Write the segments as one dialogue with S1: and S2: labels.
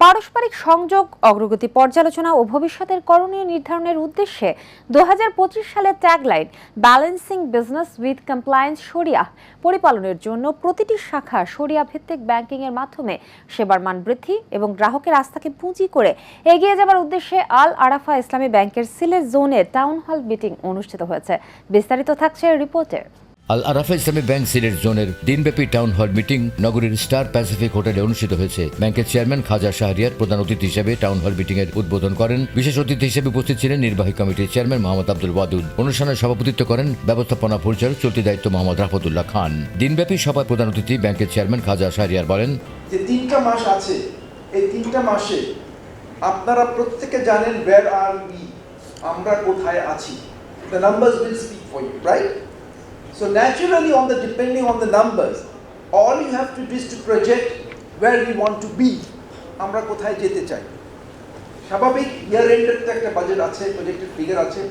S1: পারস্পরিক সংযোগ, অগ্রগতি পর্যালোচনা ও ভবিষ্যতের করণীয় নির্ধারণের উদ্দেশ্যে দু হাজার পঁচিশ সালের tagline balancing business with compliance সরিয়া পরিপালনের জন্য প্রতিটি শাখা সরিয়া ভিত্তিক ব্যাংকিং এর মাধ্যমে সেবার মান বৃদ্ধি এবং গ্রাহকের আস্থাকে পুঁজি করে এগিয়ে যাবার উদ্দেশ্যে আল আরাফা ইসলামী ব্যাংকের সিলেট জোনে টাউন হল মিটিং অনুষ্ঠিত হয়েছে। বিস্তারিত থাকছে রিপোর্টে
S2: আল আরাফা ইসলামী ব্যাংক সিলেট জোনের দিনব্যাপী টাউন হল মিটিং নগরীর স্টার প্যাসিফিক হোটেলে অনুষ্ঠিত হয়েছে। ব্যাংকের চেয়ারম্যান খাজা শাহরিয়ার প্রধান অতিথি হিসেবে টাউন হল মিটিং এর উদ্বোধন করেন। বিশেষ অতিথি হিসেবে উপস্থিত ছিলেন নির্বাহী কমিটির চেয়ারম্যান মোহাম্মদ আব্দুল ওয়াদুদ। অনুষ্ঠানে সভাপতিত্ব করেন ব্যবস্থাপনা পরিচালক চলতি দায়িত্ব মোহাম্মদ রাফতুল্লাহ খান। দিনব্যাপী সভায় প্রধান অতিথি ব্যাংকের চেয়ারম্যান খাজা শাহরিয়ার বলেন,
S3: যে তিনটা মাস আছে, এই তিনটা মাসে আপনারা প্রত্যেকে জানেন ওয়্যার আর আমরা কোথায় আছি। The numbers will speak for you right so naturally on the depending on the numbers all you have to this to project where we want to be আমরা কোথায় যেতে চাই? স্বাভাবিক ইয়ার এন্ডের তো একটা বাজেট আছে প্রজেক্টের ফিগার আছে।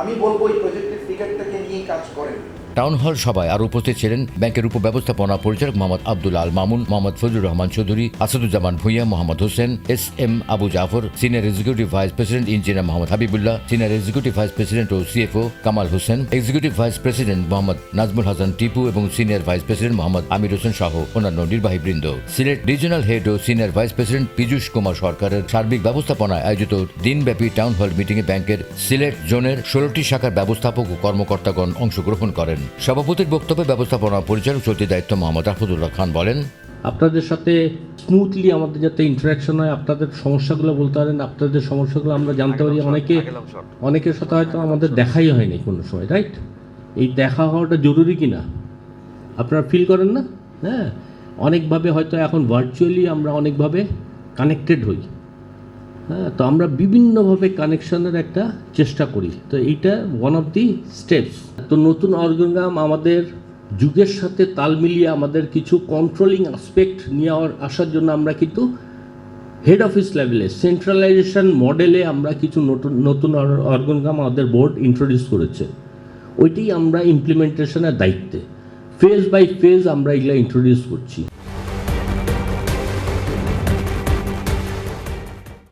S3: আমি বলব এই প্রজেক্টের ফিগারটাকে নিয়েই কাজ করেন।
S2: টাউন হল সভায় আরও উপস্থিত ছিলেন ব্যাংকের উপব্যবস্থাপনা পরিচালক Mohammad Abdul Al Mamun, Mohammad Fazlur Rahman Chowdhury, Asaduzzaman Bhuiyan, Mohammad Hossain, S M Abu Jafar, senior executive vice president engineer Mohammad Habibullah, senior executive vice president ও CFO Kamal Hossain, executive vice president Mohammad Nazmul Hasan Tipu এবং senior vice president Mohammad Amir Hossain সহ অন্যান্য নির্বাহী বৃন্দ। Sylhet regional head ও senior vice president Piyush Kumar সরকারের সার্বিক ব্যবস্থাপনায় আয়োজিত দিনব্যাপী টাউন হল মিটিংয়ে ব্যাংকের সিলেট জোনের ষোলোটি শাখার ব্যবস্থাপক ও কর্মকর্তাগণ অংশগ্রহণ করেন। সভাপতির বক্তব্যে ব্যবস্থাপনা পরিচালক চলতি দায়িত্ব মোহাম্মদ রাফুদুল্লাহ খান বলেন
S4: আপনাদের সাথে স্মুথলি আমাদের যাতে ইন্টারাকশন হয় আপনাদের সমস্যাগুলো বলতে পারেন আপনাদের সমস্যাগুলো আমরা জানতে পারি। অনেকে অনেকের সাথে হয়তো আমাদের দেখাই হয়নি কোনো সময় রাইট এই দেখা হওয়াটা জরুরি কি না আপনারা ফিল করেন না? হ্যাঁ। অনেকভাবে হয়তো এখন ভার্চুয়ালি আমরা অনেকভাবে কানেক্টেড হই। হ্যাঁ তো আমরা বিভিন্নভাবে কানেকশনের একটা চেষ্টা করি। তো এইটা ওয়ান অফ দি স্টেপস তো নতুন অর্গানগ্রাম আমাদের যুগের সাথে তাল মিলিয়ে আমাদের কিছু কন্ট্রোলিং অ্যাসপেক্ট নিয়ে আসার জন্য আমরা কিন্তু হেড অফিস লেভেলে সেন্ট্রালাইজেশন মডেলে আমরা কিছু নতুন নতুন অর্গানগ্রাম আমাদের বোর্ড ইন্ট্রোডিউস করেছে। ওইটাই আমরা ইমপ্লিমেন্টেশনের দায়িত্বে। ফেজ বাই ফেজ আমরা এগুলো ইন্ট্রোডিউস করছি।